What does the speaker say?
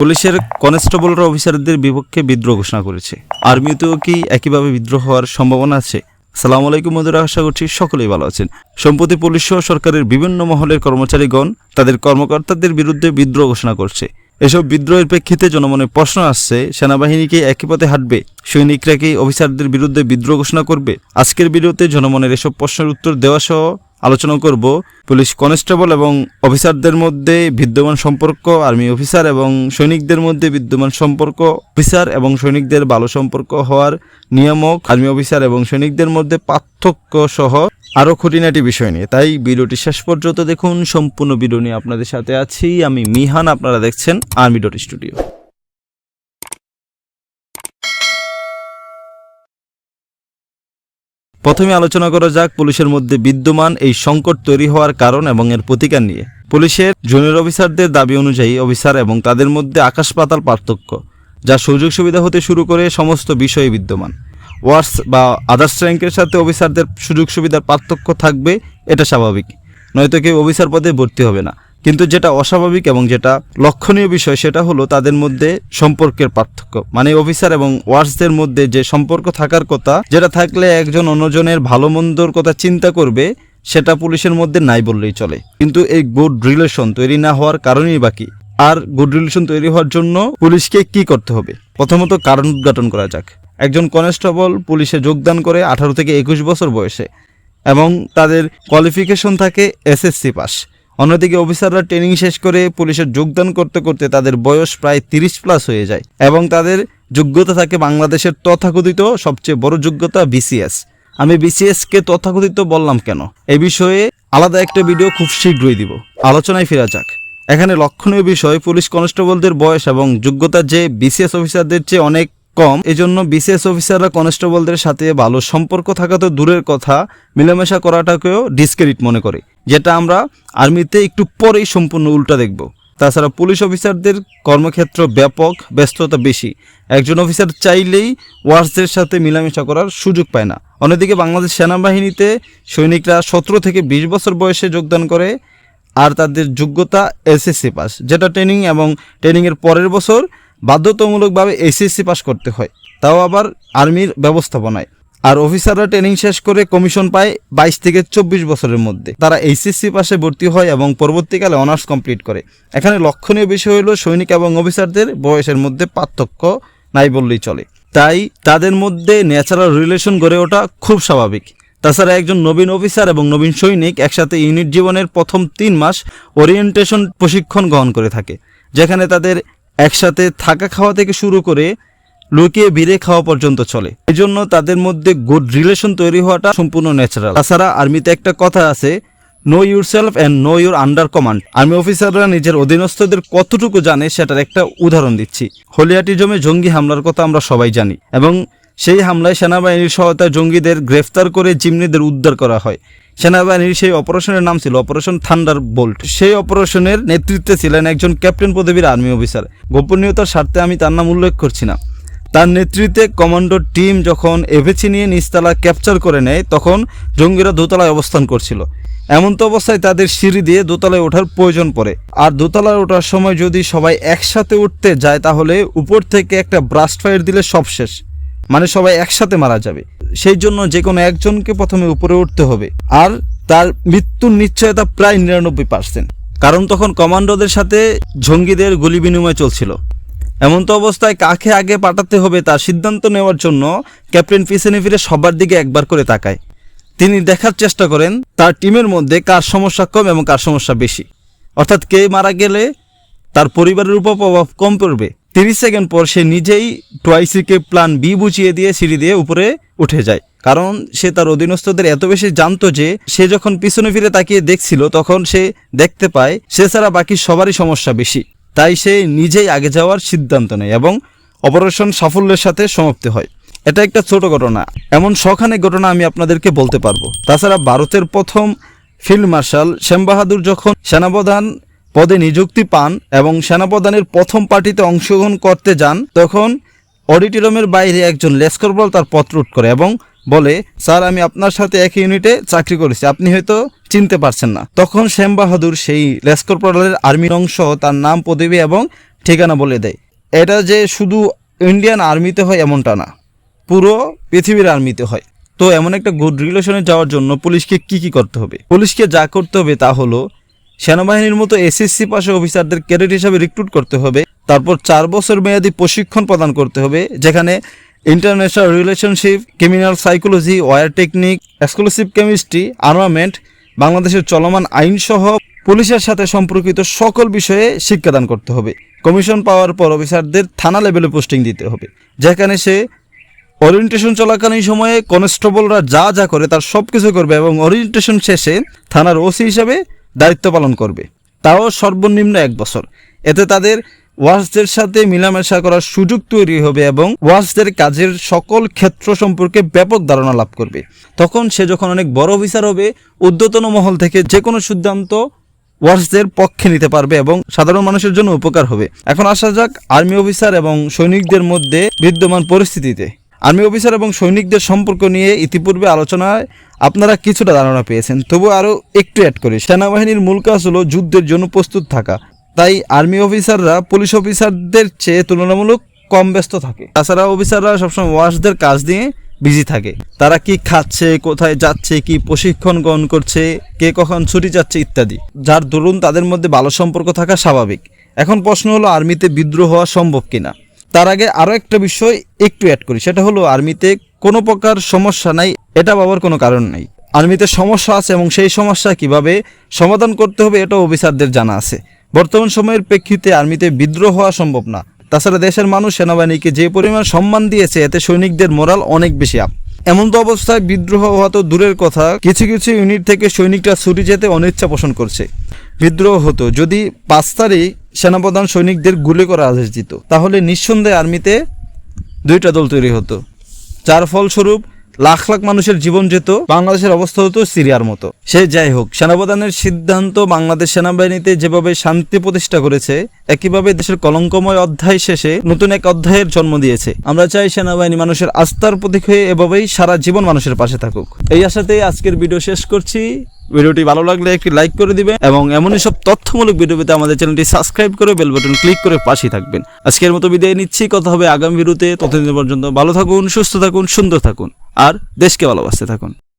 পুলিশের কনস্টেবলরা অফিসারদের বিপক্ষে বিদ্রোহ ঘোষণা করেছে। আর্মিতেও কি একইভাবে বিদ্রোহ হওয়ার সম্ভাবনা আছে? সালাম আলাইকুম বন্ধুরা, আশা করছি সকলেই ভালো আছেন। সম্প্রতি পুলিশ সহ সরকারের বিভিন্ন মহলের কর্মচারীগণ তাদের কর্মকর্তাদের বিরুদ্ধে বিদ্রোহ ঘোষণা করছে। এসব বিদ্রোহের প্রেক্ষিতে জনমনে প্রশ্ন আসছে সেনাবাহিনীকে একই পথে হাঁটবে? সৈনিকরা কি অফিসারদের বিরুদ্ধে বিদ্রোহ ঘোষণা করবে? আজকের ভিডিওতে জনমনের এসব প্রশ্নের উত্তর দেওয়া সহ আলোচনা করব পুলিশ কনস্টেবল এবং অফিসারদের মধ্যে বিদ্যমান সম্পর্ক, আর্মি অফিসার এবং সৈনিকদের মধ্যে বিদ্যমান সম্পর্ক, অফিসার এবং সৈনিকদের ভালো সম্পর্ক হওয়ার নিয়ামক, আর্মি অফিসার এবং সৈনিকদের মধ্যে পার্থক্য সহ আরও খুঁটিনাটি বিষয় নিয়ে। তাই ভিডিওটি শেষ পর্যন্ত দেখুন। সম্পূর্ণ ভিডিও নিয়ে আপনাদের সাথে আছি। আমি মিহান, আপনারা দেখছেন আর্মি ডট স্টুডিও। প্রথমে আলোচনা করা যাক পুলিশের মধ্যে বিদ্যমান এই সংকট তৈরি হওয়ার কারণ এবং এর প্রতিকার নিয়ে। পুলিশের জুনিয়র অফিসারদের দাবি অনুযায়ী অফিসার এবং তাদের মধ্যে আকাশ পাতাল পার্থক্য, যা সুযোগ সুবিধা হতে শুরু করে সমস্ত বিষয়ে বিদ্যমান। ওয়ার্স বা আদার্স র্যাঙ্কের সাথে অফিসারদের সুযোগ সুবিধার পার্থক্য থাকবে, এটা স্বাভাবিক। নয়তো কেউ অফিসার পদে ভর্তি হবে না। কিন্তু যেটা অস্বাভাবিক এবং যেটা লক্ষণীয় বিষয় সেটা হলো তাদের মধ্যে সম্পর্কের পার্থক্য। মানে অফিসার এবং ওয়ার্সদের মধ্যে যে সম্পর্ক থাকার কথা, যেটা থাকলে একজন অন্যজনের ভালো মন্দর কথা চিন্তা করবে, সেটা পুলিশের মধ্যে নাই বললেই চলে। কিন্তু এই গুড রিলেশন তৈরি না হওয়ার কারণেই বাকি আর গুড রিলেশন তৈরি হওয়ার জন্য পুলিশকে কি করতে হবে? প্রথমত কারণ উদ্ঘাটন করা যাক। একজন কনস্টেবল পুলিশে যোগদান করে আঠারো থেকে একুশ বছর বয়সে এবং তাদের কোয়ালিফিকেশন থাকে এসএসসি পাস। অন্যদিকে অফিসাররা ট্রেনিং শেষ করে পুলিশে যোগদান করতে করতে তাদের বয়স প্রায় তিরিশ প্লাস হয়ে যায় এবং তাদের যোগ্যতা থাকে বাংলাদেশের তথাকথিত সবচেয়ে বড় যোগ্যতা বিসিএস আমি বিসিএসকে তথাকথিত বললাম কেন? এ বিষয়ে আলাদা একটা ভিডিও খুব শীঘ্রই দিব। আলোচনায় ফেরা যাক। এখানে লক্ষণীয় বিষয়, পুলিশ কনস্টেবলদের বয়স এবং যোগ্যতা যে বিসিএস অফিসারদের চেয়ে অনেক কম, এজন্য বিসিএস অফিসাররা কনস্টেবলদের সাথে ভালো সম্পর্ক থাকা তো দূরের কথা, মেলামেশা করাটাকেও ডিসক্রেডিট মনে করে। যেটা আমরা আর্মিতে একটু পরেই সম্পূর্ণ উল্টা দেখব। তাছাড়া পুলিশ অফিসারদের কর্মক্ষেত্র ব্যাপক, ব্যস্ততা বেশি। একজন অফিসার চাইলেই ওয়ার্সদের সাথে মিলামেশা করার সুযোগ পায় না। অন্যদিকে বাংলাদেশ সেনাবাহিনীতে সৈনিকরা সতেরো থেকে বিশ বছর বয়সে যোগদান করে আর তাদের যোগ্যতা এসএসসি পাস, যেটা ট্রেনিং এবং ট্রেনিংয়ের পরের বছর বাধ্যতামূলকভাবে এসএসসি পাস করতে হয়। তাও আবার আর্মির ব্যবস্থাপনায়। আর অফিসাররা ট্রেনিং শেষ করে কমিশন পায় বাইশ থেকে চব্বিশ বছরের মধ্যে। তারা এইচএসসি পাশে ভর্তি হয় এবং পরবর্তীকালে অনার্স কমপ্লিট করে। এখানে লক্ষণীয় বিষয় হলো সৈনিক এবং অফিসারদের বয়সের মধ্যে পার্থক্য নাই বললেই চলে। তাই তাদের মধ্যে ন্যাচারাল রিলেশন গড়ে ওঠা খুব স্বাভাবিক। তাছাড়া একজন নবীন অফিসার এবং নবীন সৈনিক একসাথে ইউনিট জীবনের প্রথম তিন মাস ওরিয়েন্টেশন প্রশিক্ষণ গ্রহণ করে থাকে, যেখানে তাদের একসাথে থাকা খাওয়া থেকে শুরু করে লুকিয়ে ভিড়ে খাওয়া পর্যন্ত চলে। এই জন্য তাদের মধ্যে গুড রিলেশন তৈরি হওয়াটা সম্পূর্ণ ন্যাচারাল তাছাড়া আর্মিতে একটা কথা আছে know yourself and know your under command army অফিসাররা নিজের অধীনস্থদের কতটুকু জানে সেটার একটা উদাহরণ দিচ্ছি। হলিয়াটিজমে জঙ্গি হামলার কথা আমরা সবাই জানি এবং সেই হামলায় সেনাবাহিনীর সহায়তায় জঙ্গিদের গ্রেফতার করে জিমনিদের উদ্ধার করা হয়। সেনাবাহিনীর সেই অপারেশনের নাম ছিল অপারেশন থান্ডার বোল্ট। সেই অপারেশনের নেতৃত্বে ছিলেন একজন ক্যাপ্টেন পদবীর আর্মি অফিসার গোপনীয়তার স্বার্থে আমি তার নাম উল্লেখ করছি না। তার নেতৃত্বে কমান্ডো টিম যখন এভেচি নিয়ে নিচতলা ক্যাপচার করে নেয়, তখন জঙ্গিরা দোতলায় অবস্থান করছিল। এমন তো অবস্থায় তাদের সিঁড়ি দিয়ে দোতলায় ওঠার প্রয়োজন পড়ে। আর দোতলায় ওঠার সময় যদি সবাই একসাথে উঠতে যায়, তাহলে উপর থেকে একটা ব্রাস্ট ফায়ার দিলে সব শেষ। মানে সবাই একসাথে মারা যাবে। সেই জন্য যে কোনো একজনকে প্রথমে উপরে উঠতে হবে। আর তার মৃত্যুর নিশ্চয়তা প্রায় নিরানব্বই পার্সেন্ট কারণ তখন কমান্ডোদের সাথে জঙ্গিদের গুলি বিনিময় চলছিল। এমন তো অবস্থায় কাকে আগে পাঠাতে হবে তার সিদ্ধান্ত নেওয়ার জন্য ক্যাপ্টেন পিছনে ফিরে সবার দিকে একবার করে তাকায়। তিনি দেখার চেষ্টা করেন, তার টিমের মধ্যে কার সমস্যা কম এবং কার সমস্যা বেশি। অর্থাৎ কে মারা গেলে তার পরিবারের উপর প্রভাব কম পড়বে। তিরিশ সেকেন্ড পর সে নিজেই টোয়াইসিকে প্ল্যান বি বুঝিয়ে দিয়ে সিঁড়ি দিয়ে উপরে উঠে যায়। কারণ সে তার অধীনস্থদের এত বেশি জানতো যে সে যখন পিছনে ফিরে তাকিয়ে দেখছিল, তখন সে দেখতে পায়, সে ছাড়া বাকি সবারই সমস্যা বেশি। তাই সে নিজেই আগে যাওয়ার সিদ্ধান্ত নেয় এবং অপারেশন সাফল্যের সাথে সমাপ্তি হয়। এটা একটা ছোট ঘটনা। এমন শখানেক ঘটনা আমি আপনাদেরকে বলতে পারব। তাছাড়া ভারতের প্রথম ফিল্ড মার্শাল শ্যাম বাহাদুর যখন সেনাপ্রধান পদে নিযুক্তি পান এবং সেনাপ্রধানের প্রথম পার্টিতে অংশগ্রহণ করতে যান, তখন অডিটোরিয়ামের বাইরে একজন লেসকরবল তার পত্র উঠ করে এবং বলে, স্যার, আমি আপনার সাথে এক ইউনিটে চাকরি করেছি। আপনি হয়তো চিনতে পারছেন না। তখন শ্যাম বাহাদুর সেই লেসকরপোরালের আর্মির অংশ তার নাম, পদবি এবং ঠিকানা বলে দেয়। এটা যে শুধু ইন্ডিয়ান আর্মিতে হয় এমনটা না, পুরো পৃথিবীর আর্মিতে হয়। তো এমন একটা গুড রিলেশনে যাওয়ার জন্য পুলিশকে কি কি করতে হবে? পুলিশকে যা করতে হবে তা হলো, সেনাবাহিনীর মতো এসএসসি পাশে অফিসারদের ক্যাডেট হিসাবে রিক্রুট করতে হবে। তারপর চার বছর মেয়াদী প্রশিক্ষণ প্রদান করতে হবে, যেখানে international relationship criminal psychology war technique exclusive chemistry armament বাংলাদেশের চলমান আইনসহ পুলিশের সাথে সম্পর্কিত সকল বিষয়ে শিক্ষাদান করতে হবে। কমিশন পাওয়ার পর অফিসারদের থানা লেভেলে পোস্টিং দিতে হবে, যেখানে সে ওরিয়েন্টেশন চলাকালীন সময়ে কনস্টেবলরা যা যা করে তার সব কিছু করবে এবং ওরিয়েন্টেশন শেষে থানার ওসি হিসাবে দায়িত্ব পালন করবে। তাও সর্বনিম্ন এক বছর। এতে তাদের ওয়ার্সদের সাথে মেলামেশা করার সুযোগ তৈরি হবে এবং ওয়ার্সদের কাজের সকল ক্ষেত্র সম্পর্কে ব্যাপক ধারণা লাভ করবে। তখন সে যখন অনেক বড় অফিসার হবে ঊর্ধ্বতন মহল থেকে যে কোনো সিদ্ধান্ত ওয়ার্সদের পক্ষে নিতে পারবে এবং সাধারণ মানুষের জন্য উপকার হবে। এখন আসা যাক আর্মি অফিসার এবং সৈনিকদের মধ্যে বিদ্যমান পরিস্থিতিতে। আর্মি অফিসার এবং সৈনিকদের সম্পর্ক নিয়ে ইতিপূর্বে আলোচনায় আপনারা কিছুটা ধারণা পেয়েছেন তবু আরও একটু অ্যাড করি। সেনাবাহিনীর মূল কাজ হলো যুদ্ধের জন্য প্রস্তুত থাকা। তাই আর্মি অফিসাররা, পুলিশ অফিসারদের চেয়ে তুলনামূলক কম ব্যস্ত থাকে। তাছাড়া অফিসাররা সবসময় ওয়ার্সদের কাজ নিয়ে বিজি থাকে। তারা কি খাচ্ছে, কোথায় যাচ্ছে, কি প্রশিক্ষণ গ্রহণ করছে, কে কখন ছুটি যাচ্ছে ইত্যাদি। যার দরুন তাদের মধ্যে ভালো সম্পর্ক থাকা স্বাভাবিক। এখন প্রশ্ন হলো, আর্মিতে বিদ্রোহ হওয়া সম্ভব কিনা? তার আগে আরও একটা বিষয় একটু অ্যাড করি। সেটা হলো, আর্মিতে কোনো প্রকার সমস্যা নাই, এটা বাবার কোনো কারণ নাই। আর্মিতে সমস্যা আছে এবং সেই সমস্যা কীভাবে সমাধান করতে হবে এটা অফিসারদের জানা আছে। বর্তমান সময়ের প্রেক্ষিতে আর্মিতে বিদ্রোহ হওয়া সম্ভব না। তাছাড়া দেশের মানুষ সেনাবাহিনীকে যে পরিমাণ সম্মান দিয়েছে, এতে সৈনিকদের মোরাল অনেক বেশি আপ এমন তো অবস্থায় বিদ্রোহ হওয়া তো দূরের কথা, কিছু কিছু ইউনিট থেকে সৈনিকরা ছুটি যেতে অনিচ্ছা পোষণ করছে। বিদ্রোহ হতো, যদি পাঁচ তারিখ সেনাপ্রধান সৈনিকদের গুলি করার আদেশ দিত, তাহলে নিঃসন্দেহে আর্মিতে দুইটা দল তৈরি হতো। যার ফলস্বরূপ লাখ লাখ মানুষের জীবন যেত, বাংলাদেশের অবস্থা হতো সিরিয়ার মতো। সে যাই হোক, সেনাপ্রধানের সিদ্ধান্ত বাংলাদেশ সেনাবাহিনীতে যেভাবে শান্তি প্রতিষ্ঠা করেছে, একইভাবে দেশের কলঙ্কময় অধ্যায় শেষে নতুন এক অধ্যায়ের জন্ম দিয়েছে। আমরা চাই সেনাবাহিনী মানুষের আস্থার প্রতীক হয়ে এভাবেই সারা জীবন মানুষের পাশে থাকুক। এই আশাতেই আজকের ভিডিও শেষ করছি। ভিডিওটি ভালো লাগলে একটি লাইক করে দিবেন এবং এমনই সব তথ্যমূলক ভিডিও পেতে আমাদের চ্যানেলটি সাবস্ক্রাইব করে বেল বাটন ক্লিক করে পাশেই থাকবেন। আজকের মতো বিদায় নিচ্ছি। কথা হবে আগামী ভিডিওতে। ততদিন পর্যন্ত ভালো থাকুন, সুস্থ থাকুন, সুন্দর থাকুন। আর দেশকে ভালোবাসতে থাকুন।